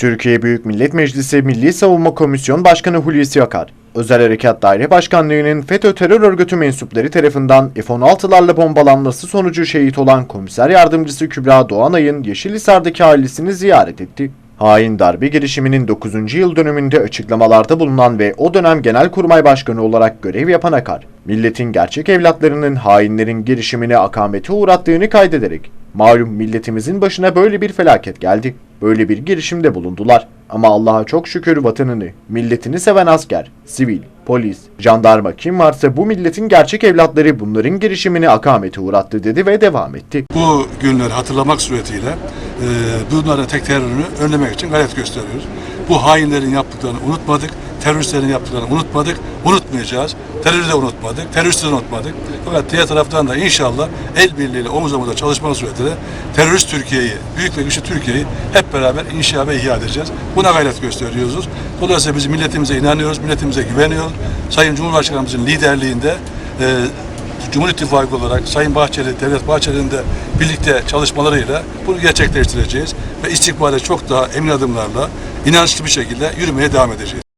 Türkiye Büyük Millet Meclisi Milli Savunma Komisyon Başkanı Hulusi Akar, Özel Harekat Daire Başkanlığı'nın FETÖ terör örgütü mensupları tarafından F-16'larla bombalanması sonucu şehit olan Komiser Yardımcısı Kübra Doğanay'ın Yeşilhisar'daki ailesini ziyaret etti. Hain darbe girişiminin 9. yıl dönümünde açıklamalarda bulunan ve o dönem Genelkurmay Başkanı olarak görev yapan Akar, milletin gerçek evlatlarının hainlerin girişimine akamete uğrattığını kaydederek, malum milletimizin başına böyle bir felaket geldi. Böyle bir girişimde bulundular. Ama Allah'a çok şükür vatanını, milletini seven asker, sivil, polis, jandarma kim varsa bu milletin gerçek evlatları bunların girişimini akamete uğrattı dedi ve devam etti. Bu günleri hatırlamak suretiyle e, bunların tekrarını önlemek için gayret gösteriyoruz. Bu hainlerin yaptıklarını unutmadık, teröristlerin yaptıklarını unutmadık, unutmayacağız. Terörü de unutmadık, teröristi de unutmadık. Fakat diğer taraftan da inşallah el birliğiyle omuz omuza çalışmak suretiyle terörist Türkiye'yi, büyük ve güçlü Türkiye'yi hep beraber inşa ve ihya edeceğiz. Buna gayret gösteriyoruz. Dolayısıyla biz milletimize inanıyoruz, milletimize güveniyoruz. Sayın Cumhurbaşkanımızın liderliğinde e, Cumhur İttifakı olarak Sayın Bahçeli, Devlet Bahçeli'nin de birlikte çalışmalarıyla bunu gerçekleştireceğiz ve istikbale çok daha emin adımlarla inançlı bir şekilde yürümeye devam edeceğiz.